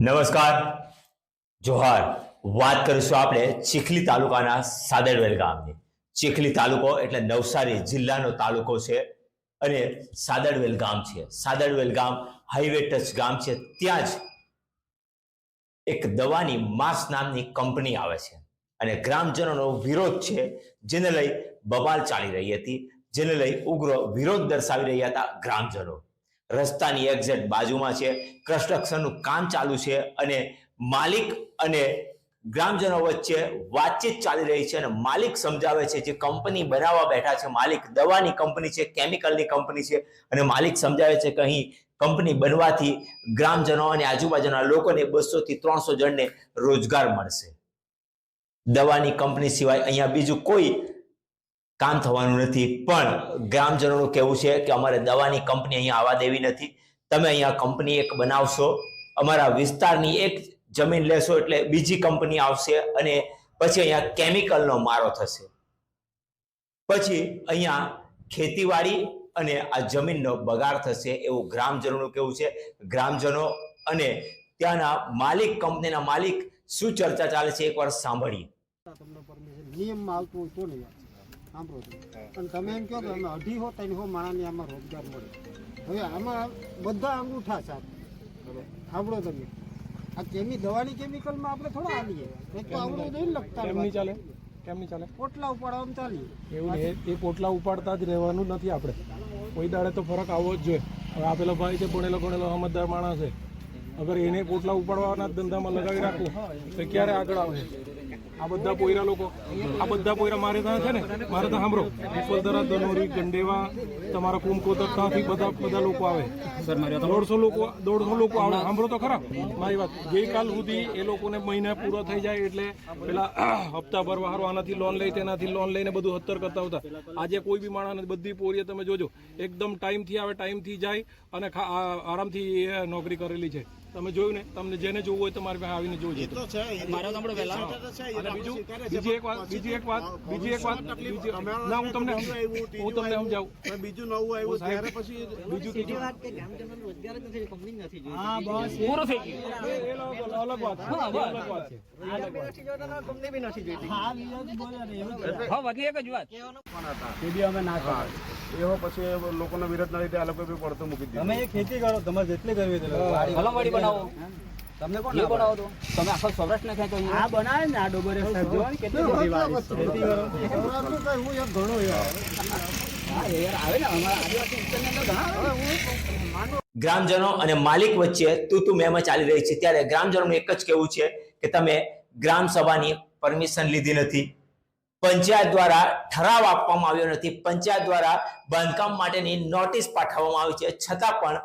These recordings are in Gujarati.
નમસ્કાર. જોહાર, વાત કરીશું આપણે ચીખલી તાલુકાના સાદરવેલ ગામની. ચીખલી તાલુકો એટલે નવસારી જિલ્લાનો તાલુકો છે અને સાદરવેલ ગામ છે. સાદરવેલ ગામ હાઈવે ટચ ગામ છે. ત્યાં જ એક દવાની માસ નામની કંપની આવે છે અને ગ્રામજનોનો વિરોધ છે જેને લઈ બબાલ ચાલી રહી હતી, જેને લઈ ઉગ્ર વિરોધ દર્શાવી રહ્યા હતા ગ્રામજનો. રસ્તાની એક્ઝેક્ટ બાજુમાં છે. કન્સ્ટ્રક્શનનું કામ ચાલુ છે અને માલિક અને ગ્રામજનો વચ્ચે વાતચીત ચાલી રહી છે અને માલિક સમજાવે છે જે કંપની બનાવવા બેઠા છે. માલિક દવાની કંપની છે, કેમિકલની કંપની છે અને માલિક સમજાવે છે કે અહીં કંપની બનવાથી ગ્રામજનો અને આજુબાજુના લોકોને બસો થી ત્રણસો જણને રોજગાર મળશે. દવાની કંપની સિવાય અહીંયા બીજું કોઈ કામ થવાનું નથી. પણ ગ્રામજનોનું કહેવું છે કે અમારે દવાની કંપની અહીંયા આવવા દેવી નથી. તમે અહીંયા કંપની એક બનાવશો. અમારા વિસ્તારની એક જમીન લેશો એટલે બીજી કંપની આવશે અને પછી અહીંયા કેમિકલનો મારો થશે. પછી અહીંયા ખેતીવાડી અને આ જમીનનો બગાડ થશે એવું ગ્રામજનોનું કેવું છે. ગ્રામજનો અને ત્યાંના માલિક કંપનીના માલિક શું ચર્ચા ચાલે છે એકવાર સાંભળીએ. નિયમમાં આવતું હોય તો નહીં સાંભળો છો. પણ તમે એમ કહો કે અમે અઢી હો ત્રણ હો માણાને આમાં રોજગાર મળે. હવે આમાં બધા અંગૂઠા સાહેબ સાંભળો તમે. આ કેમી દવાની કેમિકલમાં આપણે થોડા આવીએ એક તો આવડું નહીં લખતા કેમ નહીં ચાલે? કેમ નહીં ચાલે? પોટલા ઉપાડવામાં ચાલીએ. એવું એ- એ પોટલા ઉપાડતા જ રહેવાનું નથી આપણે. કોઈ દાડે તો ફરક આવવો જ જોઈએ. હવે આ પેલો ભાઈ છે ભણેલો ભણેલો સમજદાર માણસ છે. અગર એને પોટલા ઉપાડવાના ધંધામાં લગાવી રાખવું તો ક્યારે આગળ આવે આ બધા પોયરા લોકો આ બધા પોયરા મારે ત્યાં છે ને? મારે ત્યાં સાંભળો. પીપલદરા ધનોરી ગંડેવા તમારા કુમકોતર ત્યાંથી બધા બધા લોકો આવે. દોઢસો લોકો દોઢસો લોકો આવે. સાંભળો તો ખરા. મારી વાત. ગઈકાલ સુધી એ લોકોને મહિના પૂરો થઈ જાય એટલે પેલા હપ્તા ભરવા હારો આનાથી લોન લઈ તેનાથી લોન લઈને બધું હત્તર કરતા હતા. આજે કોઈ બી માણસ બધી પોરીએ તમે જોજો એકદમ ટાઈમથી આવે ટાઈમથી જાય અને આરામથી એ નોકરી કરેલી છે. તમે જોયું ને? તમને જેને જોવું હોય તમારે પાસે આવીને જોજો. અને બીજું બીજી એક વાત બીજી એક વાત બીજી એક વાત ના હું તમને હું તમને સમજાવું. બીજું નવું આવ્યું ત્યારે પછી બીજું કીધું હા બસ. પૂરું થઈ ગયું. અલગ અલગ વાત છે. અલગ વાત છે. વાત છે. હા વિરોધ બોલે ને જ. હા બધી એક જ વાત. એ બી અમે ના એવો પછી લોકોનો વિરોધના લીધે આ લોકો બી પડતો મૂકી દીધું. તમે એ ખેતી કરો તમારે જેટલી કરવી હતી કલમવાડી બનાવો. તમને કોણ બનાવો તો. તમે આખો સૌરાષ્ટ્ર ને ખેંચો આ બનાવે ને આ ડોબરે કેટલી એવું એક ઘણો યાર હા ગ્રામજનો અને માલિક વચ્ચે તું તું મેમ ચાલી રહી છે. ત્યારે ગ્રામજનોનું એક જ કહેવું છે કે તમે ગ્રામ સભાની પરમિશન લીધી નથી. પંચાયત દ્વારા ઠરાવ આપવામાં આવ્યો નથી. પંચાયત દ્વારા બાંધકામ માટેની નોટિસ પાઠવવામાં આવી છે. છતાં પણ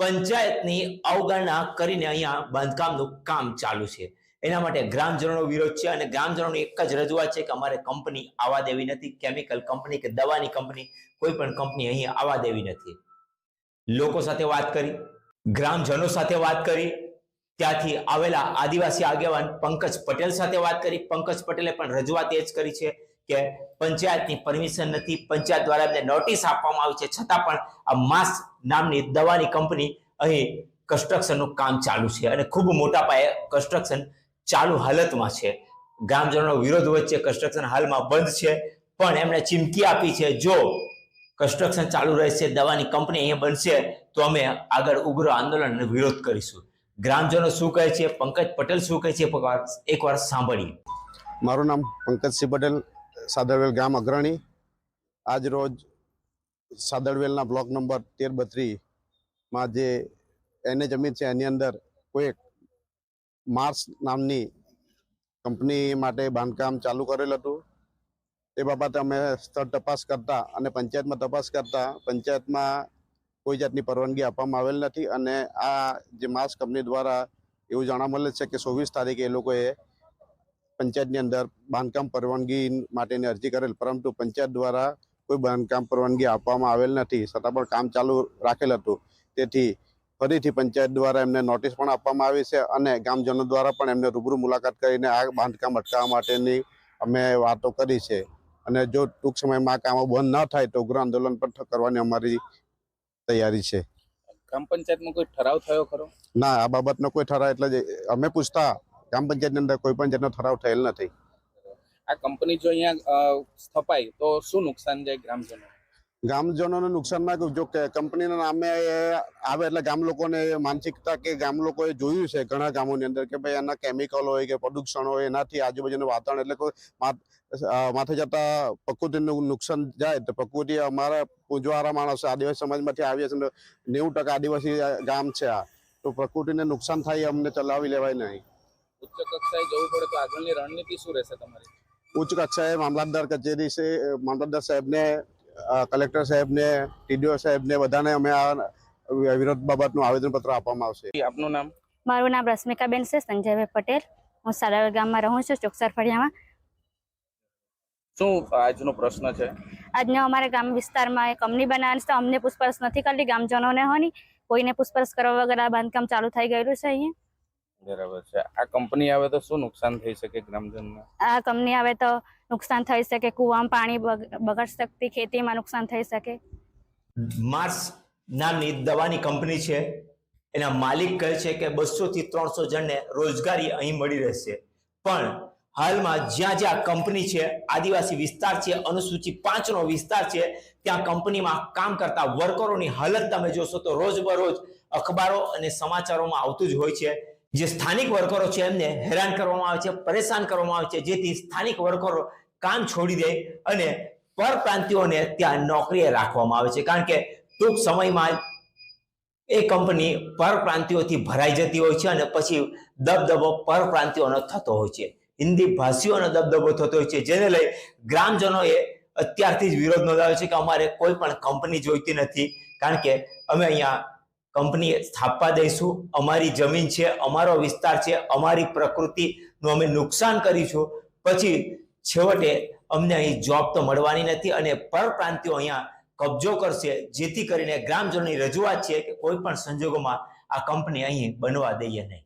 પંચાયતની અવગણના કરીને અહીંયા બાંધકામનું કામ ચાલુ છે. એના માટે ગ્રામજનોનો વિરોધ છે અને ગ્રામજનોની એક જ રજૂઆત છે કે અમારે કંપની આવવા દેવી નથી. કેમિકલ કંપની કે દવાની કંપની, કોઈ પણ કંપની અહીં આવવા દેવી નથી. લોકો સાથે વાત કરી, ગ્રામજનો સાથે વાત કરી ત્યાંથી આવેલા આદિવાસી આગેવાન પંકજ પટેલ સાથે વાત કરી. પંકજ પટેલે પણ રજૂઆત એ જ કરી છે કે પંચાયતની પરમિશન નથી. પંચાયત દ્વારા એમને નોટિસ આપવામાં આવી છે. છતાં પણ આ માસ નામની દવાની કંપની અહીં કન્સ્ટ્રક્શનનું કામ ચાલુ છે અને ખૂબ મોટા પાયે કન્સ્ટ્રક્શન ચાલુ હાલતમાં છે. ગ્રામજનોનો વિરોધ વચ્ચે કન્સ્ટ્રક્શન હાલમાં બંધ છે. પણ એમણે ચીમકી આપી છે, જો કન્સ્ટ્રક્શન ચાલુ રહેશે, દવાની કંપની અહીંયા બનશે, તો અમે આગળ ઉગ્ર આંદોલન વિરોધ કરીશું. ગ્રામજનો શું કહે છે? પંકજ પટેલ શું કહે છે? એકવાર સાંભળીએ. મારું નામ પંકજસિંહ પટેલ, સાદરવેલ ગામ અગ્રણી. આજ રોજ સાદરવેલના બ્લોક નંબર તેર બત્રીમાં જે એને જમીન છે, એની અંદર કોઈ માર્સ નામની કંપની માટે બાંધકામ ચાલુ કરેલ હતું. એ બાબતે અમે સ્થળ તપાસ કરતા અને પંચાયતમાં તપાસ કરતા પંચાયતમાં કોઈ જાતની પરવાનગી આપવામાં આવેલ નથી અને આ જે માસ કંપની દ્વારા એવું જાણવા મળે છે કે ચોવીસ તારીખે એ લોકોએ પંચાયતની અંદર બાંધકામ પરવાનગી માટેની અરજી કરેલ, પરંતુ પંચાયત દ્વારા કોઈ બાંધકામ પરવાનગી આપવામાં આવેલ નથી. છતાં પણ કામ ચાલુ રાખેલ હતું. તેથી ફરીથી પંચાયત દ્વારા એમને નોટિસ પણ આપવામાં આવી છે અને ગામજનો દ્વારા પણ એમને રૂબરૂ મુલાકાત કરીને આ બાંધકામ અટકાવવા માટેની અમે વાતો કરી છે. અને જો ટૂંક સમયમાં આ કામો બંધ ન થાય તો ઉગ્ર આંદોલન પણ કરવાની અમારી તૈયારી છે. ગ્રામ પંચાયતમાં કોઈ ઠરાવ થયો ખરો? ના આ બાબતનો કોઈ ઠરાવ એટલે અમે પૂછતા ગ્રામ પંચાયતની અંદર કોઈ પણ જાતનો ઠરાવ થયેલ નથી. આ કંપની જો અહીંયા સ્થપાય તો શું નુકસાન જાય ગ્રામજનો ગામજનોને નુકસાનમાં જો કંપનીના નામે આવે એટલે ગામ લોકોને માનસિકતા કે ગામ લોકોએ જોયું છે ઘણા ગામોની અંદર કે ભાઈ એના કેમિકલ હોય કે પ્રદૂષણ હોય એનાથી આજુબાજુનું વાતાવરણ એટલે કોઈ માથ- જતા પ્રકૃતિનું નુકસાન જાય તો પ્રકૃતિ અમારા પૂજવાળા માણસો આદિવાસી સમાજમાંથી આવીએ છીએ નેવું ટકા આદિવાસી ગામ છે આ. તો પ્રકૃતિને નુકસાન થાય અમને ચલાવી લેવાય નહીં. ઉચ્ચ કક્ષાએ જવું પડે તો આગળની રણનીતિ શું રહેશે તમારી? ઉચ્ચ કક્ષાએ મામલતદાર કચેરી છે મામલતદાર સાહેબને કલેક્ટર સાહેબને ટીડીઓ સાહેબને બધાને અમે આ વિરોધ બાબતનું આવેદનપત્ર આપવામાં આવશે. આપનું નામ? મારું નામ રશ્મિકાબેન છે સંજયભાઈ પટેલ. હું સારાવર ગામમાં રહું છું ચોકસર ફળિયામાં. શું આજનો પ્રશ્ન છે? આજનો અમારા ગામ વિસ્તારમાં એક કંપની બનાવવાની છે તો અમને પૂછપરછ નથી કરતી ગામજનોને હોની કોઈને પૂછપરછ કરવા વગર આ બાંધકામ ચાલુ થઈ ગયેલું છે અહીંયા. બરાબર છે. આ કંપની આવે તો શું નુકસાન થઈ શકે ગ્રામજનને આ કંપની આવે તો નુકસાન થઈ શકે કુવામાં પાણી બગ- બગડ શકતી ખેતીમાં નુકસાન થઈ શકે. માર્સ નામની દવાની કંપની છે. એના માલિક કહે છે કે બસો થી ત્રણસો જણને રોજગારી અહીં મળી રહેશે. પણ હાલમાં જ્યાં જ્યાં કંપની છે આદિવાસી વિસ્તાર છે અનુસૂચિત પાંચનો વિસ્તાર છે ત્યાં કંપનીમાં કામ કરતા વર્કરોની હાલત તમે જોશો તો રોજબરોજ અખબારો અને સમાચારોમાં આવતું જ હોય છે. જે સ્થાનિક વર્કરો છે, એમને હેરાન કરવામાં આવે છે, પરેશાન કરવામાં આવે છે, જેથી સ્થાનિક વર્કરો કામ છોડી દે અને પરપ્રાંતિઓને ત્યાં નોકરીએ રાખવામાં આવે છે. કારણ કે ટૂંક સમયમાં એ કંપની પરપ્રાંતિઓથી ભરાઈ જતી હોય છે અને પછી દબદબો પરપ્રાંતિઓનો થતો હોય છે. હિન્દી ભાષીઓનો દબદબો થતો હોય છે, જેને લઈ ગ્રામજનોએ અત્યારથી જ વિરોધ નોંધાવ્યો છે કે અમારે કોઈ પણ કંપની જોઈતી નથી. કારણ કે અમે અહીંયા કંપની સ્થાપવા દઈશું. અમારી જમીન છે, અમારો વિસ્તાર છે, અમારી પ્રકૃતિનું અમે નુકસાન કરીશું. પછી છેવટે અમને અહીં જોબ તો મળવાની નથી અને પરપ્રાંતિઓ અહીંયા કબજો કરશે, જેથી કરીને ગ્રામજનોની રજૂઆત છે કે કોઈ પણ સંજોગોમાં આ કંપની અહીં બનવા દઈએ નહીં.